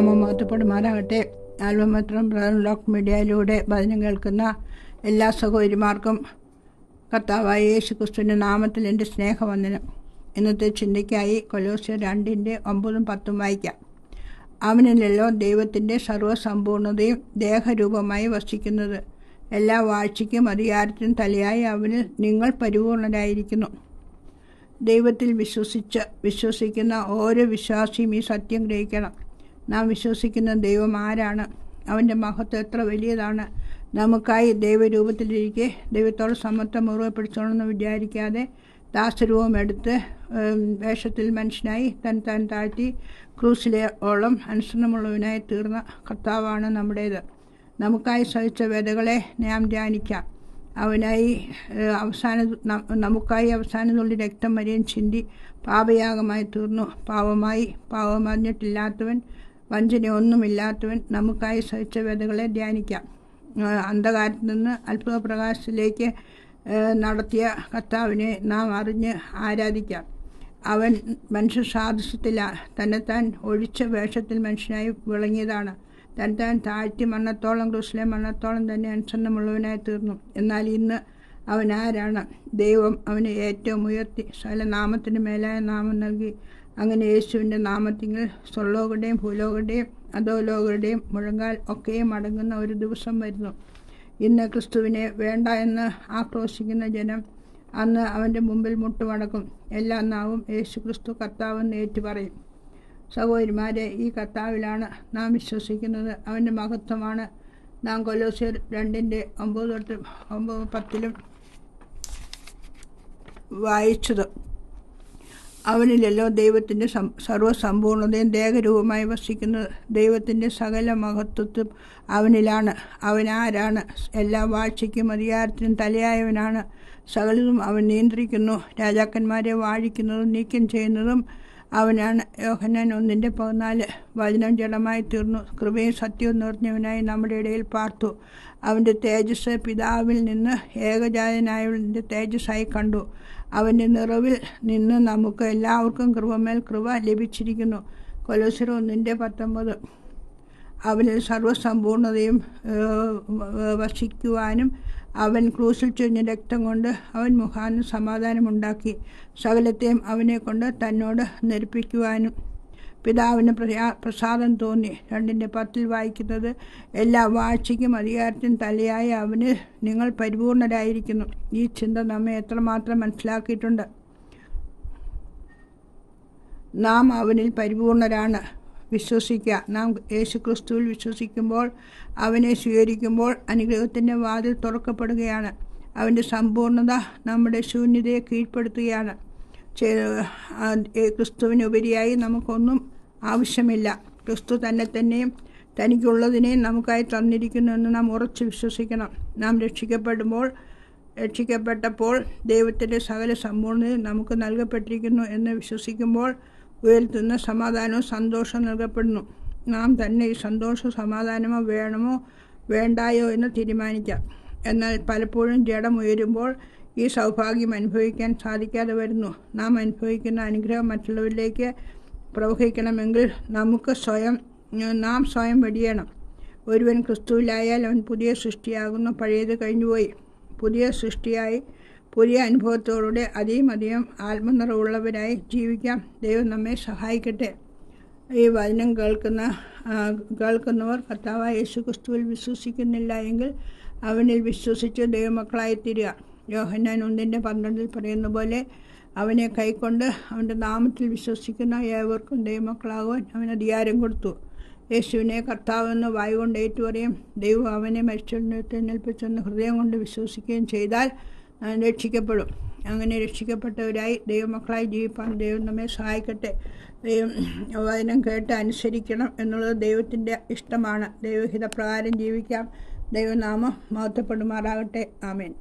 ദൈവനാമം മഹത്വപ്പെടുമാറാകട്ടെ ആൽബമത്രം ബ്ലോക്ക് മീഡിയയിലൂടെ ഭജനം കേൾക്കുന്ന എല്ലാ സഹോദരിമാർക്കും കർത്താവായ യേശു ക്രിസ്തുവിന്റെ നാമത്തിൽ എന്റെ സ്നേഹവന്ദനം. ഇന്നത്തെ ചിന്തയ്ക്കായി കൊലോസ്യ രണ്ടിന്റെ ഒമ്പതും പത്തും വായിക്കാം. അവനിലല്ലോ ദൈവത്തിന്റെ സർവസമ്പൂർണതയും ദേഹരൂപമായി വസിക്കുന്നത്. എല്ലാ വാഴ്ചയ്ക്കും അധികാരത്തിനും തലയായി അവനിൽ നിങ്ങൾ പരിപൂർണരായിരിക്കുന്നു. ദൈവത്തിൽ വിശ്വസിച്ച് വിശ്വസിക്കുന്ന ഓരോ വിശ്വാസിയും ഈ സത്യം ഗ്രഹിക്കണം. നാം വിശ്വസിക്കുന്ന ദൈവം ആരാണ്? അവന്റെ മഹത്വം എത്ര വലിയതാണ്? നമുക്കായി ദൈവരൂപത്തിലിരിക്കെ ദൈവത്തോട് സമത്വം മുറുകെ പിടിച്ചോണമെന്ന് വിചാരിക്കാതെ ദാസരൂപം എടുത്ത് വേഷത്തിൽ മനുഷ്യനായി തൻ താൻ താഴ്ത്തി ക്രൂസിലെ ഓളം അനുസരണമുള്ളവനായി തീർന്ന കർത്താവാണ് നമ്മുടേത്. നമുക്കായി സഹിച്ച വേദകളെ നാം ധ്യാനിക്കാം. അവനായി അവസാന നമുക്കായി അവസാനത്തുള്ളി രക്തം വരെയും ചിന്തി പാപയാഗമായി തീർന്നു. പാവമായി പാവമറിഞ്ഞിട്ടില്ലാത്തവൻ വഞ്ചന ഒന്നുമില്ലാത്തവൻ നമുക്കായി സഹിച്ച വ്യതകളെ ധ്യാനിക്കാം. അന്ധകാരത്തിൽ നിന്ന് അത്ഭുത പ്രകാശത്തിലേക്ക് നടത്തിയ കർത്താവിനെ നാം അറിഞ്ഞ് ആരാധിക്കാം. അവൻ മനുഷ്യ സാദൃശ്യത്തില തന്നെത്താൻ ഒഴിച്ച വേഷത്തിൽ മനുഷ്യനായി വിളങ്ങിയതാണ്. തൻ താൻ താഴ്ത്തി മണ്ണത്തോളം ക്രിസ്ലെ മണ്ണത്തോളം തന്നെ അനുസരണമുള്ളവനായി തീർന്നു. എന്നാൽ ഇന്ന് അവൻ ആരാണ്? ദൈവം അവനെ ഏറ്റവും ഉയർത്തി സകല നാമത്തിന് മേലായ നാമം നൽകി അങ്ങനെ യേശുവിന്റെ നാമത്തിങ്ങൾ സ്വർലോകരുടെയും ഭൂലോകരുടെയും അധോലോകരുടെയും മുഴങ്കാൽ ഒക്കെയും അടങ്ങുന്ന ഒരു ദിവസം വരുന്നു. ഇന്ന് ക്രിസ്തുവിനെ വേണ്ട എന്ന് ആക്രോശിക്കുന്ന ജനം അന്ന് അവന്റെ മുമ്പിൽ മുട്ടുമടക്കും. എല്ലാ നാവും യേശു ക്രിസ്തു കർത്താവെന്ന് ഏറ്റുപറയും സഹോദരിമാരെ ഈ കർത്താവിലാണ് നാം വിശ്വസിക്കുന്നത്. അവന്റെ മഹത്വമാണ്. നാം കൊലോസിയർ രണ്ടിന്റെ ഒമ്പത് തൊട്ട് ഒമ്പത് പത്തിലും വായിച്ചത്. അവനിലല്ലോ ദൈവത്തിന്റെ സർവസമ്പൂർണതയും ദേഹരൂപമായി വസിക്കുന്ന ദൈവത്തിന്റെ സകല മഹത്വത്വം അവനിലാണ്. അവനാരാണ്? എല്ലാ വാഴ്ചയ്ക്കും അധികാരത്തിനും തലയായവനാണ്. സകലതും അവൻ നിയന്ത്രിക്കുന്നു. രാജാക്കന്മാരെ വാഴിക്കുന്നതും നീക്കം ചെയ്യുന്നതും അവനാണ്. യോഹന്നാൻ ഒന്നിന്റെ പതിനാല് വചനം ജഡമായി തീർന്നു. കൃപയും സത്യവും നിറഞ്ഞവനായി നമ്മുടെ ഇടയിൽ പാർത്തു. അവന്റെ തേജസ് പിതാവിൽ നിന്ന് ഏകജാതനായവന്റെ തേജസ്സായി കണ്ടു. അവന്റെ നിറവിൽ നിന്ന് നമുക്ക് എല്ലാവർക്കും കൃപമേൽ കൃപ ലഭിച്ചിരിക്കുന്നു. കൊലോസിർ ഒന്നിന്റെ പത്തൊമ്പത്. അവനിൽ സർവസമ്പൂർണതയും വസിക്കുവാനും അവൻ ക്രൂസിൽ ചൊരിഞ്ഞ രക്തം കൊണ്ട് അവൻ മുഖാന് സമാധാനമുണ്ടാക്കി. സകലത്തെയും അവനെ കൊണ്ട് തന്നോട് ധരിപ്പിക്കുവാനും പിതാവിന് പ്രസാദം തോന്നി. രണ്ടിന്റെ പത്തിൽ വായിക്കുന്നത് എല്ലാ വാഴ്ചയ്ക്കും അധികാരത്തിനും തലയായ അവന് നിങ്ങൾ പരിപൂർണരായിരിക്കുന്നു. ഈ ചിന്ത നമ്മെ എത്രമാത്രം മനസ്സിലാക്കിയിട്ടുണ്ട്? നാം അവനിൽ പരിപൂർണരാണ്. വിശ്വസിക്കുക നാം യേശു ക്രിസ്തുവിൽ വിശ്വസിക്കുമ്പോൾ അവനെ സ്വീകരിക്കുമ്പോൾ അനുഗ്രഹത്തിന്റെ വാതിൽ തുറക്കപ്പെടുകയാണ്. അവന്റെ സമ്പൂർണത നമ്മുടെ ശൂന്യതയെ കീഴ്പ്പെടുത്തുകയാണ്. ക്രിസ്തുവിനുപരിയായി നമുക്കൊന്നും ആവശ്യമില്ല. ക്രിസ്തു തന്നെ തന്നെയും തനിക്കുള്ളതിനെ നമുക്കായി തന്നിരിക്കുന്നു എന്ന് നാം ഉറച്ചു വിശ്വസിക്കണം. നാം രക്ഷിക്കപ്പെടുമ്പോൾ രക്ഷിക്കപ്പെട്ടപ്പോൾ ദൈവത്തിന്റെ സകല സമ്പൂർണതയും നമുക്ക് നൽകപ്പെട്ടിരിക്കുന്നു എന്ന് വിശ്വസിക്കുമ്പോൾ ഉയർത്തുന്ന സമാധാനവും സന്തോഷവും നൽകപ്പെടുന്നു. നാം തന്നെ ഈ സന്തോഷ സമാധാനമോ വേണമോ വേണ്ടായോ എന്ന് തീരുമാനിക്കാം. എന്നാൽ പലപ്പോഴും ജഡം ഉയരുമ്പോൾ ഈ സൗഭാഗ്യം അനുഭവിക്കാൻ സാധിക്കാതെ വരുന്നു. നാം അനുഭവിക്കുന്ന അനുഗ്രഹം മറ്റുള്ളവരിലേക്ക് പ്രവഹിക്കണമെങ്കിൽ നമുക്ക് സ്വയം നാം സ്വയം വെടിയണം. ഒരുവൻ ക്രിസ്തുവിലായാൽ അവൻ പുതിയ സൃഷ്ടിയാകുന്നു പഴയത് കഴിഞ്ഞുപോയി. പുതിയ സൃഷ്ടിയായി പുതിയ അനുഭവത്തോടെ അധികം അധികം ആത്മനിറവുള്ളവരായി ജീവിക്കാം. ദൈവം നമ്മെ സഹായിക്കട്ടെ. ഈ വചനം കേൾക്കുന്ന കേൾക്കുന്നവർ കർത്താവായ യേശു ക്രിസ്തുവിൽ വിശ്വസിക്കുന്നില്ല എങ്കിൽ അവനിൽ വിശ്വസിച്ച് ദൈവമക്കളായി തീരുക യോഹന്നാൻ ഒന്നിന്റെ പന്ത്രണ്ടിൽ പറയുന്ന പോലെ അവനെ കൈക്കൊണ്ട് അവന്റെ നാമത്തിൽ വിശ്വസിക്കുന്ന ഏവർക്കും ദൈവമക്കളാകുവാൻ അവൻ അധികാരം കൊടുത്തു. യേശുവിനെ കർത്താവെന്ന് വായു കൊണ്ട് ഏറ്റുപറയും ദൈവം അവനെ മരിച്ചെഴുന്നേൽപ്പിച്ചെന്ന് ഹൃദയം കൊണ്ട് വിശ്വസിക്കുകയും ചെയ്താൽ രക്ഷിക്കപ്പെടും. അങ്ങനെ രക്ഷിക്കപ്പെട്ടവരായി ദൈവമക്കളായി ജീവിപ്പാൻ ദൈവം നമ്മെ സഹായിക്കട്ടെ. ദൈവം വചനം കേട്ട് അനുസരിക്കണം എന്നുള്ളത് ദൈവത്തിന്റെ ഇഷ്ടമാണ്. ദൈവഹിതപ്രകാരം ജീവിക്കാം. ദൈവനാമം മഹത്വപ്പെടുമാറാകട്ടെ. ആമേൻ.